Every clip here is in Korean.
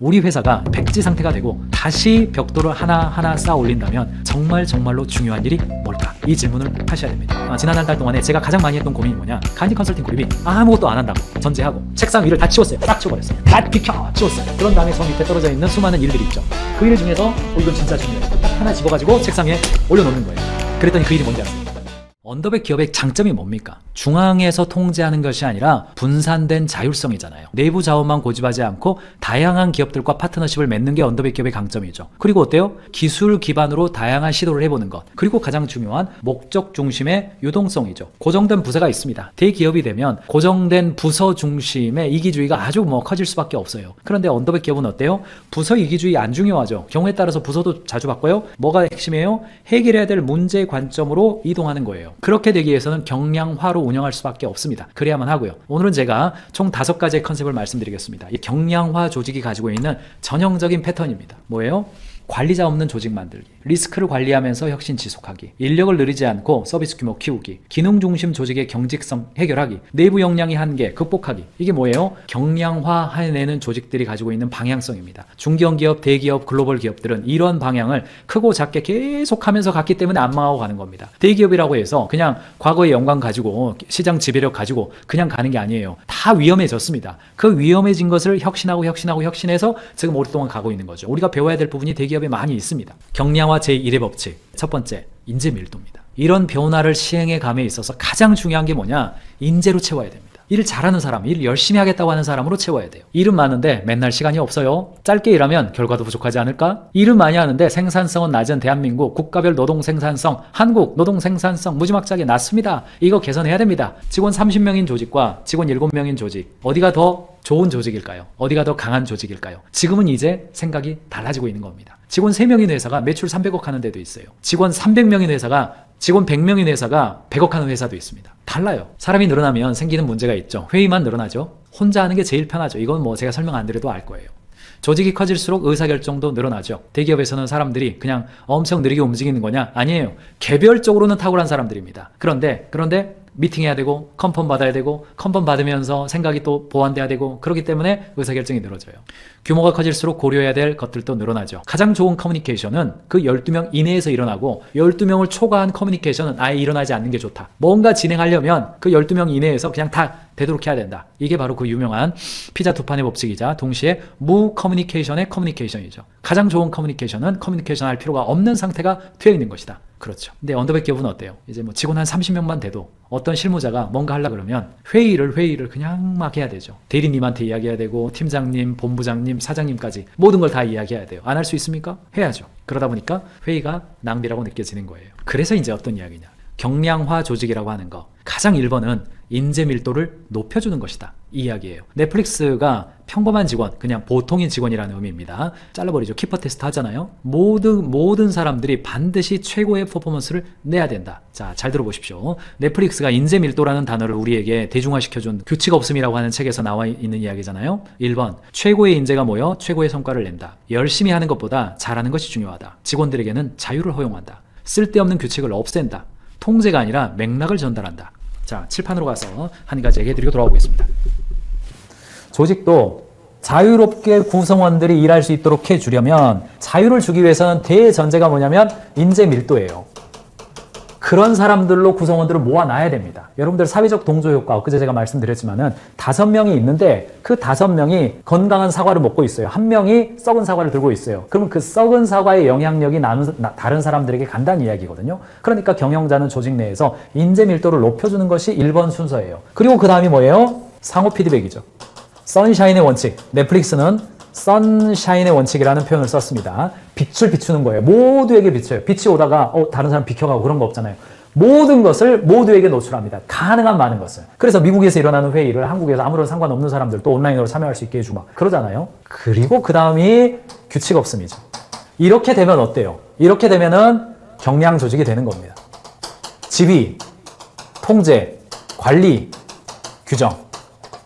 우리 회사가 백지 상태가 되고 다시 벽돌을 하나하나 쌓아 올린다면 정말 정말로 중요한 일이 뭘까? 이 질문을 하셔야 됩니다. 아, 지난 한 달 동안에 제가 가장 많이 했던 고민이 뭐냐? 간디 컨설팅 그룹이 아무것도 안 한다고 전제하고 책상 위를 다 치웠어요. 딱 치워버렸어요. 다 비켜! 치웠어요. 그런 다음에 저 밑에 떨어져 있는 수많은 일들이 있죠. 그 일 중에서 어, 이건 진짜 중요해요. 딱 하나 집어가지고 책상 위에 올려놓는 거예요. 그랬더니 그 일이 뭔지 아세요? 언더백 기업의 장점이 뭡니까? 중앙에서 통제하는 것이 아니라 분산된 자율성이잖아요. 내부 자원만 고집하지 않고 다양한 기업들과 파트너십을 맺는 게 언더백 기업의 강점이죠. 그리고 어때요? 기술 기반으로 다양한 시도를 해보는 것. 그리고 가장 중요한 목적 중심의 유동성이죠. 고정된 부서가 있습니다. 대기업이 되면 고정된 부서 중심의 이기주의가 아주 뭐 커질 수밖에 없어요. 그런데 언더백 기업은 어때요? 부서 이기주의 안 중요하죠. 경우에 따라서 부서도 자주 바꿔요. 뭐가 핵심이에요? 해결해야 될 문제 관점으로 이동하는 거예요. 그렇게 되기 위해서는 경량화로 운영할 수밖에 없습니다. 그래야만 하고요. 오늘은 제가 총 다섯 가지의 컨셉을 말씀드리겠습니다. 이 경량화 조직이 가지고 있는 전형적인 패턴입니다. 뭐예요? 관리자 없는 조직 만들기, 리스크를 관리하면서 혁신 지속하기, 인력을 늘리지 않고 서비스 규모 키우기, 기능 중심 조직의 경직성 해결하기, 내부 역량이 한계 극복하기. 이게 뭐예요? 경량화 해내는 조직들이 가지고 있는 방향성입니다. 중견기업, 대기업, 글로벌 기업들은 이런 방향을 크고 작게 계속하면서 갔기 때문에 안 망하고 가는 겁니다. 대기업이라고 해서 그냥 과거의 영광 가지고 시장 지배력 가지고 그냥 가는 게 아니에요. 다 위험해졌습니다. 그 위험해진 것을 혁신하고 혁신하고 혁신해서 지금 오랫동안 가고 있는 거죠. 우리가 배워야 될 부분이 대기업 에 많이 있습니다. 경량화 제1의 법칙. 첫 번째, 인재 밀도입니다. 이런 변화를 시행해 감에 있어서 가장 중요한 게 뭐냐? 인재로 채워야 됩니다. 일을 잘하는 사람, 일 열심히 하겠다고 하는 사람으로 채워야 돼요. 일은 많은데 맨날 시간이 없어요. 짧게 일하면 결과도 부족하지 않을까? 일은 많이 하는데 생산성은 낮은 대한민국 국가별 노동 생산성, 한국 노동 생산성 무지막지하게 낮습니다. 이거 개선해야 됩니다. 직원 30명인 조직과 직원 7명인 조직 어디가 더 좋은 조직일까요? 어디가 더 강한 조직일까요? 지금은 이제 생각이 달라지고 있는 겁니다. 직원 3명인 회사가 매출 300억 하는 데도 있어요. 직원 300명인 회사가 직원 100명인 회사가 100억 하는 회사도 있습니다. 달라요. 사람이 늘어나면 생기는 문제가 있죠. 회의만 늘어나죠. 혼자 하는 게 제일 편하죠. 이건 뭐 제가 설명 안 드려도 알 거예요. 조직이 커질수록 의사결정도 늘어나죠. 대기업에서는 사람들이 그냥 엄청 느리게 움직이는 거냐? 아니에요. 개별적으로는 탁월한 사람들입니다. 그런데, 그런데 미팅해야 되고, 컨펌 받아야 되고, 컨펌 받으면서 생각이 또 보완돼야 되고, 그렇기 때문에 의사결정이 늘어져요. 규모가 커질수록 고려해야 될 것들도 늘어나죠. 가장 좋은 커뮤니케이션은 그 12명 이내에서 일어나고, 12명을 초과한 커뮤니케이션은 아예 일어나지 않는 게 좋다. 뭔가 진행하려면 그 12명 이내에서 그냥 다 되도록 해야 된다. 이게 바로 그 유명한 피자 두 판의 법칙이자 동시에 무 커뮤니케이션의 커뮤니케이션이죠. 가장 좋은 커뮤니케이션은 커뮤니케이션 할 필요가 없는 상태가 되어 있는 것이다. 그렇죠. 근데 언더백 기업은 어때요? 이제 뭐 직원 한 30명만 돼도 어떤 실무자가 뭔가 하려 그러면 회의를 회의를 그냥 막 해야 되죠. 대리님한테 이야기해야 되고 팀장님, 본부장님, 사장님까지 모든 걸 다 이야기해야 돼요. 안 할 수 있습니까? 해야죠. 그러다 보니까 회의가 낭비라고 느껴지는 거예요. 그래서 이제 어떤 이야기냐? 경량화 조직이라고 하는 거. 가장 1번은 인재 밀도를 높여주는 것이다. 이 이야기예요. 넷플릭스가 평범한 직원, 그냥 보통인 직원이라는 의미입니다. 잘라버리죠. 키퍼 테스트 하잖아요. 모든, 모든 사람들이 반드시 최고의 퍼포먼스를 내야 된다. 자, 잘 들어보십시오. 넷플릭스가 인재 밀도라는 단어를 우리에게 대중화시켜준 규칙 없음이라고 하는 책에서 나와 있는 이야기잖아요. 1번, 최고의 인재가 모여 최고의 성과를 낸다. 열심히 하는 것보다 잘하는 것이 중요하다. 직원들에게는 자유를 허용한다. 쓸데없는 규칙을 없앤다. 통제가 아니라 맥락을 전달한다. 자, 칠판으로 가서 한 가지 얘기해 드리고 돌아오고 있습니다. 조직도 자유롭게 구성원들이 일할 수 있도록 해주려면 자유를 주기 위해서는 대전제가 뭐냐면 인재 밀도예요. 그런 사람들로 구성원들을 모아놔야 됩니다. 여러분들 사회적 동조 효과, 엊그제 제가 말씀드렸지만은 다섯 명이 있는데 그 다섯 명이 건강한 사과를 먹고 있어요. 한 명이 썩은 사과를 들고 있어요. 그러면 그 썩은 사과의 영향력이 나는, 나- 다른 사람들에게 간다는 이야기거든요. 그러니까 경영자는 조직 내에서 인재 밀도를 높여주는 것이 1번 순서예요. 그리고 그 다음이 뭐예요? 상호 피드백이죠. 선샤인의 원칙. 넷플릭스는 선샤인의 원칙이라는 표현을 썼습니다. 빛을 비추는 거예요. 모두에게 비춰요. 빛이 오다가 어, 다른 사람 비켜가고 그런 거 없잖아요. 모든 것을 모두에게 노출합니다. 가능한 많은 것을. 그래서 미국에서 일어나는 회의를 한국에서 아무런 상관없는 사람들도 온라인으로 참여할 수 있게 해주고 막 그러잖아요. 그리고 그 다음이 규칙 없음이죠. 이렇게 되면 어때요? 이렇게 되면은 경량 조직이 되는 겁니다. 지휘, 통제, 관리, 규정.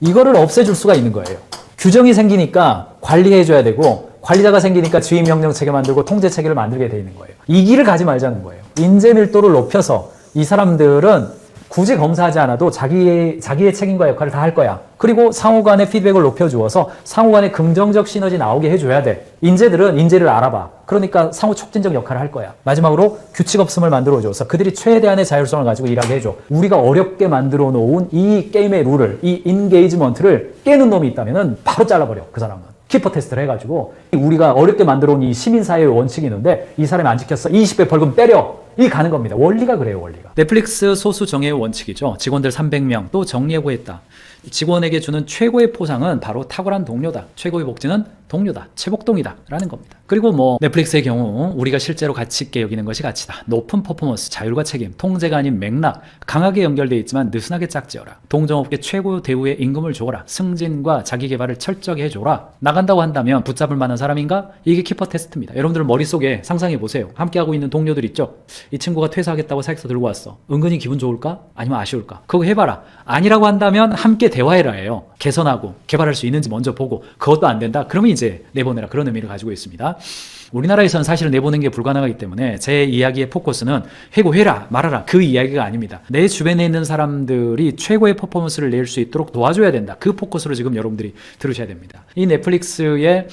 이거를 없애줄 수가 있는 거예요. 규정이 생기니까 관리해줘야 되고 관리자가 생기니까 지휘 명령 체계 만들고 통제 체계를 만들게 돼 있는 거예요. 이 길을 가지 말자는 거예요. 인재 밀도를 높여서 이 사람들은 굳이 검사하지 않아도 자기의, 자기의 책임과 역할을 다 할 거야. 그리고 상호 간의 피드백을 높여주어서 상호 간의 긍정적 시너지 나오게 해줘야 돼. 인재들은 인재를 알아봐. 그러니까 상호 촉진적 역할을 할 거야. 마지막으로 규칙 없음을 만들어줘서 그들이 최대한의 자율성을 가지고 일하게 해줘. 우리가 어렵게 만들어 놓은 이 게임의 룰을, 이 인게이지먼트를 깨는 놈이 있다면 바로 잘라버려. 그 사람은. 키퍼 테스트를 해가지고 우리가 어렵게 만들어 온 이 시민사회의 원칙이 있는데 이 사람이 안 지켰어. 20배 벌금 때려. 이 가는 겁니다. 원리가 그래요 원리가. 넷플릭스 소수 정예의 원칙이죠. 직원들 300명. 또 정예고했다 직원에게 주는 최고의 포상은 바로 탁월한 동료다. 최고의 복지는 동료다. 최복동이다. 라는 겁니다. 그리고 뭐 넷플릭스의 경우 우리가 실제로 가치 있게 여기는 것이 가치다. 높은 퍼포먼스 자율과 책임 통제가 아닌 맥락 강하게 연결되어 있지만 느슨하게 짝지어라. 동종업계 최고 대우의 임금을 줘라. 승진과 자기 개발을 철저하게 해줘라. 나간다고 한다면 붙잡을 만한 사람인가? 이게 키퍼 테스트입니다. 여러분들 머릿속에 상상해 보세요. 함께하고 있는 동료들 있죠? 이 친구가 퇴사하겠다고 사직서 들고 왔어. 은근히 기분 좋을까? 아니면 아쉬울까? 그거 해봐라. 아니라고 한다면 함께 대화해라 해요 개선하고 개발할 수 있는지 먼저 보고 그것도 안 된다 그러면 이제 내보내라 그런 의미를 가지고 있습니다 우리나라에서는 사실 내보낸 게 불가능하기 때문에 제 이야기의 포커스는 해고해라 말아라 그 이야기가 아닙니다. 내 주변에 있는 사람들이 최고의 퍼포먼스를 낼 수 있도록 도와줘야 된다. 그 포커스로 지금 여러분들이 들으셔야 됩니다. 이 넷플릭스의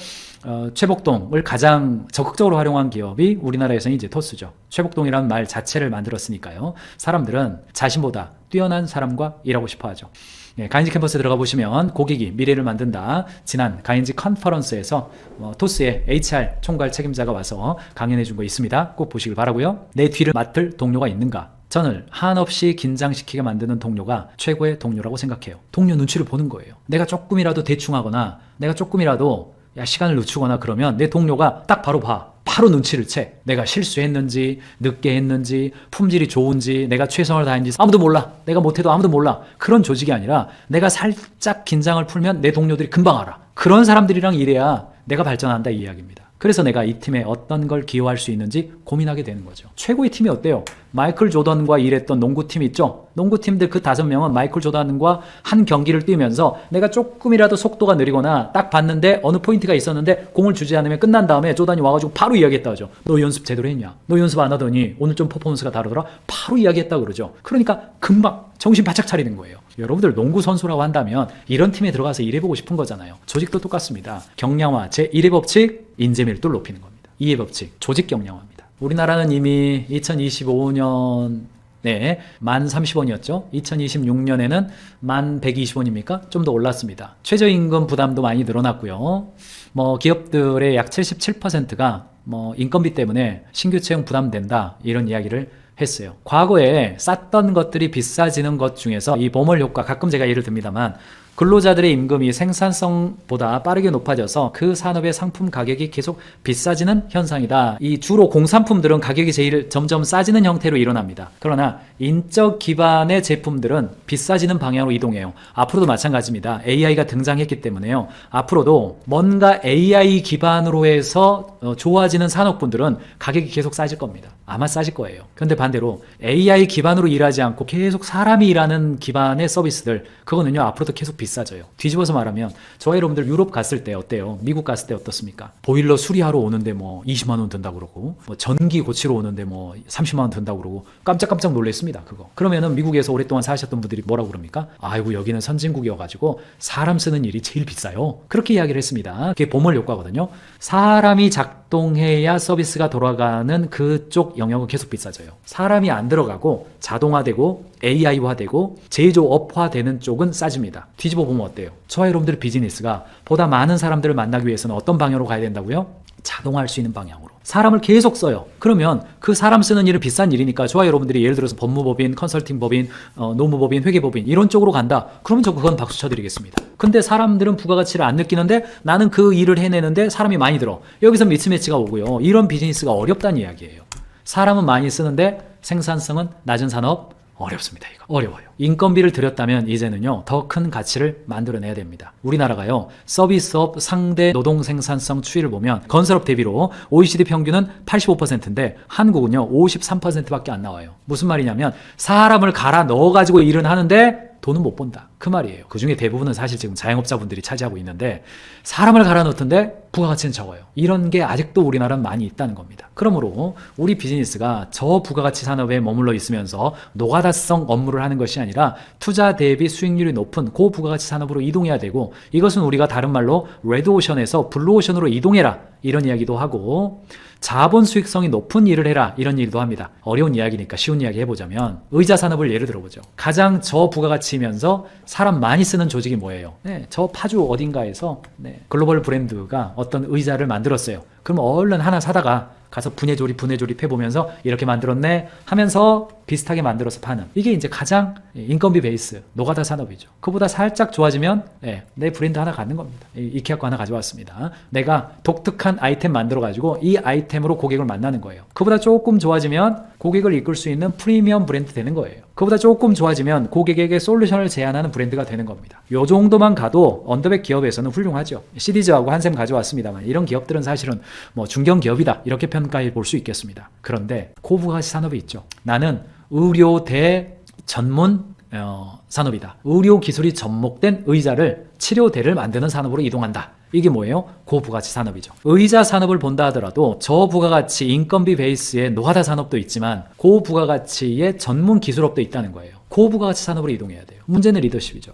어, 최복동을 가장 적극적으로 활용한 기업이 우리나라에서는 이제 토스죠. 최복동이라는 말 자체를 만들었으니까요. 사람들은 자신보다 뛰어난 사람과 일하고 싶어 하죠. 예, 가인지 캠퍼스 들어가 보시면 고객이 미래를 만든다. 지난 가인지 컨퍼런스에서 어, 토스의 HR 총괄 책임자가 와서 강연해 준 거 있습니다. 꼭 보시길 바라고요. 내 뒤를 맡을 동료가 있는가? 저는 한없이 긴장시키게 만드는 동료가 최고의 동료라고 생각해요. 동료 눈치를 보는 거예요. 내가 조금이라도 대충하거나 내가 조금이라도 야 시간을 늦추거나 그러면 내 동료가 딱 바로 봐. 바로 눈치를 채. 내가 실수했는지, 늦게 했는지, 품질이 좋은지, 내가 최선을 다했는지 아무도 몰라. 내가 못해도 아무도 몰라. 그런 조직이 아니라 내가 살짝 긴장을 풀면 내 동료들이 금방 알아. 그런 사람들이랑 일해야 내가 발전한다 이 이야기입니다. 그래서 내가 이 팀에 어떤 걸 기여할 수 있는지 고민하게 되는 거죠. 최고의 팀이 어때요? 마이클 조던과 일했던 농구팀 있죠? 농구팀들 그 다섯 명은 마이클 조던과 한 경기를 뛰면서 내가 조금이라도 속도가 느리거나 딱 봤는데 어느 포인트가 있었는데 공을 주지 않으면 끝난 다음에 조던이 와가지고 바로 이야기했다 하죠. 너 연습 제대로 했냐? 너 연습 안 하더니 오늘 좀 퍼포먼스가 다르더라? 바로 이야기했다 그러죠. 그러니까 금방 정신 바짝 차리는 거예요. 여러분들 농구 선수라고 한다면 이런 팀에 들어가서 일해보고 싶은 거잖아요. 조직도 똑같습니다. 경량화 제1의 법칙 인재 밀도를 높이는 겁니다. 2의 법칙 조직 경량화입니다. 우리나라는 이미 2025년 네, 만 30원이었죠. 2026년에는 만 120원입니까? 좀 더 올랐습니다. 최저임금 부담도 많이 늘어났고요. 뭐 기업들의 약 77%가 뭐 인건비 때문에 신규 채용 부담된다 이런 이야기를 했어요. 과거에 쌌던 것들이 비싸지는 것 중에서 이 보멀 효과 가끔 제가 예를 듭니다만 근로자들의 임금이 생산성보다 빠르게 높아져서 그 산업의 상품 가격이 계속 비싸지는 현상이다. 이 주로 공산품들은 가격이 제일 점점 싸지는 형태로 일어납니다. 그러나 인적 기반의 제품들은 비싸지는 방향으로 이동해요. 앞으로도 마찬가지입니다. AI가 등장했기 때문에요. 앞으로도 뭔가 AI 기반으로 해서 어, 좋아지는 산업군들은 가격이 계속 싸질 겁니다. 아마 싸질 거예요. 그런데 반대로 AI 기반으로 일하지 않고 계속 사람이 일하는 기반의 서비스들 그거는요 앞으로도 계속 비싸져요. 뒤집어서 말하면 저와 여러분들 유럽 갔을 때 어때요? 미국 갔을 때 어떻습니까? 보일러 수리하러 오는데 뭐 20만 원 든다고 그러고 뭐 전기 고치러 오는데 뭐 30만 원 든다고 그러고 깜짝깜짝 놀랐습니다. 그거. 그러면은 미국에서 오랫동안 사셨던 분들이 뭐라고 그럽니까? 아이고 여기는 선진국이어 가지고 사람 쓰는 일이 제일 비싸요. 그렇게 이야기를 했습니다. 그게 보멀 효과거든요. 사람이 작동해야 서비스가 돌아가는 그쪽 영역은 계속 비싸져요. 사람이 안 들어가고 자동화되고 AI화되고 제조업화되는 쪽은 싸집니다. 뒤집어 보면 어때요? 저와 여러분들의 비즈니스가 보다 많은 사람들을 만나기 위해서는 어떤 방향으로 가야 된다고요? 자동화할 수 있는 방향으로. 사람을 계속 써요. 그러면 그 사람 쓰는 일은 비싼 일이니까 저와 여러분들이 예를 들어서 법무법인, 컨설팅법인, 어, 노무법인, 회계법인 이런 쪽으로 간다. 그러면 저 그건 박수 쳐드리겠습니다. 근데 사람들은 부가가치를 안 느끼는데 나는 그 일을 해내는데 사람이 많이 들어. 여기서 미스매치가 오고요. 이런 비즈니스가 어렵다는 이야기예요. 사람은 많이 쓰는데 생산성은 낮은 산업 어렵습니다. 이거 어려워요. 인건비를 들였다면 이제는요 더 큰 가치를 만들어내야 됩니다. 우리나라가요 서비스업 상대 노동 생산성 추이를 보면 건설업 대비로 OECD 평균은 85%인데 한국은요 53%밖에 안 나와요. 무슨 말이냐면 사람을 갈아 넣어 가지고 일은 하는데 돈은 못 번다. 그 말이에요. 그 중에 대부분은 사실 지금 자영업자분들이 차지하고 있는데 사람을 갈아 넣던데 부가가치는 적어요. 이런 게 아직도 우리나라는 많이 있다는 겁니다. 그러므로 우리 비즈니스가 저 부가가치 산업에 머물러 있으면서 노가다성 업무를 하는 것이 아니라 투자 대비 수익률이 높은 고부가가치 산업으로 이동해야 되고 이것은 우리가 다른 말로 레드오션에서 블루오션으로 이동해라 이런 이야기도 하고 자본 수익성이 높은 일을 해라 이런 일도 합니다. 어려운 이야기니까 쉬운 이야기 해보자면 의자 산업을 예를 들어보죠. 가장 저부가가치면서 사람 많이 쓰는 조직이 뭐예요? 네, 저 파주 어딘가에서 네, 글로벌 브랜드가 어떤 의자를 만들었어요. 그럼 얼른 하나 사다가 가서 분해 조립 분해 조립 해 보면서 이렇게 만들었네 하면서 비슷하게 만들어서 파는 이게 이제 가장 인건비 베이스 노가다 산업이죠. 그보다 살짝 좋아지면 예, 내 브랜드 하나 갖는 겁니다. 이- 이케아 거 하나 가져왔습니다. 내가 독특한 아이템 만들어 가지고 이 아이템으로 고객을 만나는 거예요. 그보다 조금 좋아지면 고객을 이끌 수 있는 프리미엄 브랜드 되는 거예요. 그보다 조금 좋아지면 고객에게 솔루션을 제안하는 브랜드가 되는 겁니다. 요 정도만 가도 언더백 기업에서는 훌륭하죠. 시디즈하고 한샘 가져왔습니다만 이런 기업들은 사실은 뭐 중견 기업이다 이렇게 평가해 볼 수 있겠습니다. 그런데 고부가치 산업이 있죠. 나는 의료대 전문 어, 산업이다. 의료 기술이 접목된 의자를 치료대를 만드는 산업으로 이동한다. 이게 뭐예요? 고부가치 산업이죠. 의자 산업을 본다 하더라도 저부가가치 인건비 베이스의 노하다 산업도 있지만 고부가가치의 전문 기술업도 있다는 거예요. 고부가가치 산업으로 이동해야 돼요. 문제는 리더십이죠.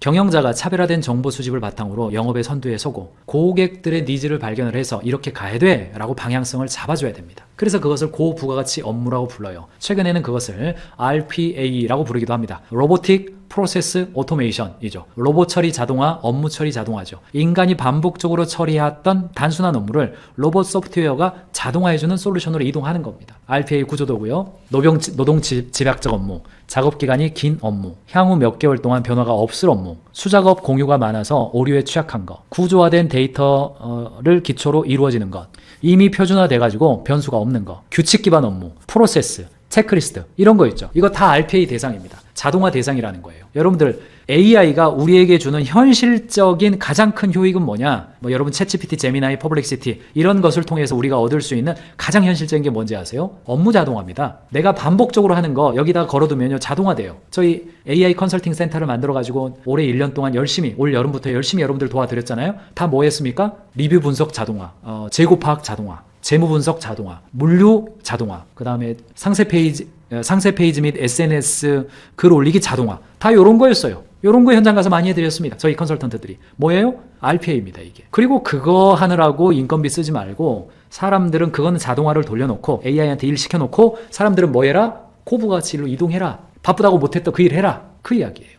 경영자가 차별화된 정보 수집을 바탕으로 영업의 선두에 서고 고객들의 니즈를 발견을 해서 이렇게 가야 돼 라고 방향성을 잡아줘야 됩니다. 그래서 그것을 고부가가치 업무라고 불러요. 최근에는 그것을 RPA라고 부르기도 합니다. 로보틱 프로세스 오토메이션이죠. 로봇 처리 자동화, 업무 처리 자동화죠. 인간이 반복적으로 처리했던 단순한 업무를 로봇 소프트웨어가 자동화해주는 솔루션으로 이동하는 겁니다. RPA 구조도고요. 노동 지- 집약적 업무, 작업 기간이 긴 업무, 향후 몇 개월 동안 변화가 없을 업무, 수작업 공유가 많아서 오류에 취약한 것, 구조화된 데이터를 기초로 이루어지는 것, 이미 표준화돼가지고 변수가 없는 것, 규칙 기반 업무, 프로세스, 체크리스트 이런 거 있죠. 이거 다 RPA 대상입니다. 자동화 대상이라는 거예요. 여러분들 AI가 우리에게 주는 현실적인 가장 큰 효익은 뭐냐? 뭐 여러분 챗GPT, 제미나이, 퍼블릭시티 이런 것을 통해서 우리가 얻을 수 있는 가장 현실적인 게 뭔지 아세요? 업무 자동화입니다. 내가 반복적으로 하는 거 여기다 걸어두면요 자동화돼요. 저희 AI 컨설팅 센터를 만들어 가지고 올해 1년 동안 열심히 올 여름부터 열심히 여러분들 도와드렸잖아요. 다 뭐 했습니까? 리뷰 분석 자동화, 어, 재고 파악 자동화, 재무 분석 자동화, 물류 자동화, 그 다음에 상세 페이지, 어, 상세 페이지 및 SNS 글 올리기 자동화. 다 요런 거였어요. 요런 거 현장 가서 많이 해드렸습니다. 저희 컨설턴트들이. 뭐예요? RPA입니다, 이게. 그리고 그거 하느라고 인건비 쓰지 말고 사람들은 그거는 자동화를 돌려놓고 AI한테 일 시켜놓고 사람들은 뭐 해라? 고부가치로 이동해라. 바쁘다고 못했던 그 일 해라. 그 이야기예요.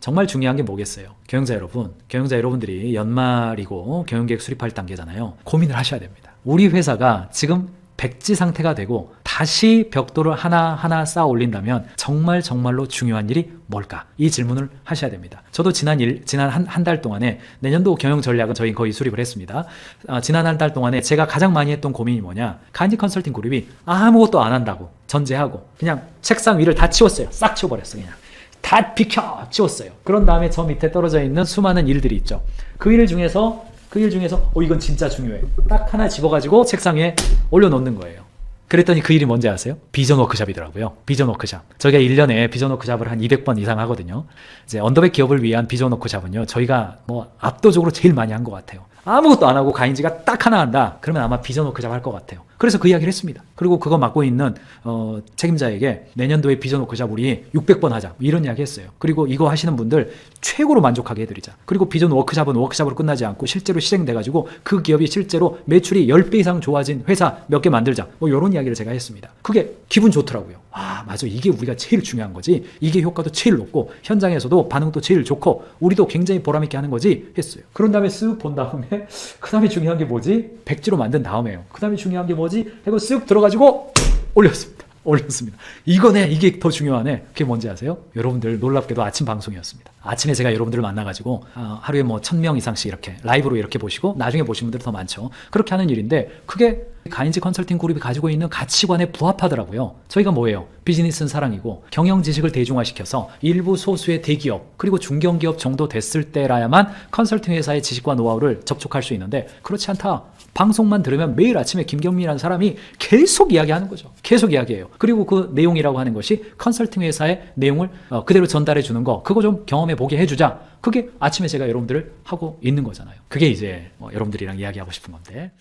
정말 중요한 게 뭐겠어요? 경영자 여러분, 경영자 여러분들이 연말이고 경영계획 수립할 단계잖아요. 고민을 하셔야 됩니다. 우리 회사가 지금 백지 상태가 되고 다시 벽돌을 하나하나 쌓아 올린다면 정말 정말로 중요한 일이 뭘까? 이 질문을 하셔야 됩니다. 저도 지난 일, 지난 한, 한 달 동안에 내년도 경영 전략은 저희 거의 수립을 했습니다. 아, 지난 한 달 동안에 제가 가장 많이 했던 고민이 뭐냐? 간지 컨설팅 그룹이 아무것도 안 한다고 전제하고 그냥 책상 위를 다 치웠어요. 싹 치워버렸어요. 그냥. 다 비켜 치웠어요. 그런 다음에 저 밑에 떨어져 있는 수많은 일들이 있죠. 그 일 중에서 그 일 중에서 어 이건 진짜 중요해. 딱 하나 집어가지고 책상 위에 올려놓는 거예요. 그랬더니 그 일이 뭔지 아세요? 비전 워크샵이더라고요. 비전 워크샵. 저희가 1년에 비전 워크샵을 한 200번 이상 하거든요. 이제 언더백 기업을 위한 비전 워크샵은요. 저희가 뭐 압도적으로 제일 많이 한 것 같아요. 아무것도 안 하고 가인지가 딱 하나 한다. 그러면 아마 비전 워크샵 할것 같아요. 그래서 그 이야기를 했습니다. 그리고 그거 맡고 있는 어, 책임자에게 내년도에 비전 워크샵 우리 600번 하자. 뭐 이런 이야기 했어요. 그리고 이거 하시는 분들 최고로 만족하게 해드리자. 그리고 비전 워크샵은 워크샵으로 끝나지 않고 실제로 실행돼가지고 그 기업이 실제로 매출이 10배 이상 좋아진 회사 몇 개 만들자. 뭐 이런 이야기를 제가 했습니다. 그게 기분 좋더라고요. 아, 맞아. 이게 우리가 제일 중요한 거지. 이게 효과도 제일 높고 현장에서도 반응도 제일 좋고 우리도 굉장히 보람 있게 하는 거지 했어요. 그런 다음에 쓱 본 다음에 그 다음에 중요한 게 뭐지? 백지로 만든 다음에요. 그 다음에 중요한 게 뭐지? 하고 쓱 들어가지고 올렸습니다. 올렸습니다. 이거네, 이게 더 중요하네. 그게 뭔지 아세요? 여러분들 놀랍게도 아침 방송이었습니다. 아침에 제가 여러분들을 만나가지고 아, 하루에 뭐 천 명 이상씩 이렇게 라이브로 이렇게 보시고 나중에 보신 분들 더 많죠. 그렇게 하는 일인데 그게 가인지 컨설팅 그룹이 가지고 있는 가치관에 부합하더라고요. 저희가 뭐예요? 비즈니스는 사랑이고 경영 지식을 대중화시켜서 일부 소수의 대기업 그리고 중견기업 정도 됐을 때라야만 컨설팅 회사의 지식과 노하우를 접촉할 수 있는데 그렇지 않다. 방송만 들으면 매일 아침에 김경민이라는 사람이 계속 이야기하는 거죠. 계속 이야기해요. 그리고 그 내용이라고 하는 것이 컨설팅 회사의 내용을 어, 그대로 전달해 주는 거, 그거 좀 경험해 보게 해주자. 그게 아침에 제가 여러분들을 하고 있는 거잖아요. 그게 이제 어, 여러분들이랑 이야기하고 싶은 건데.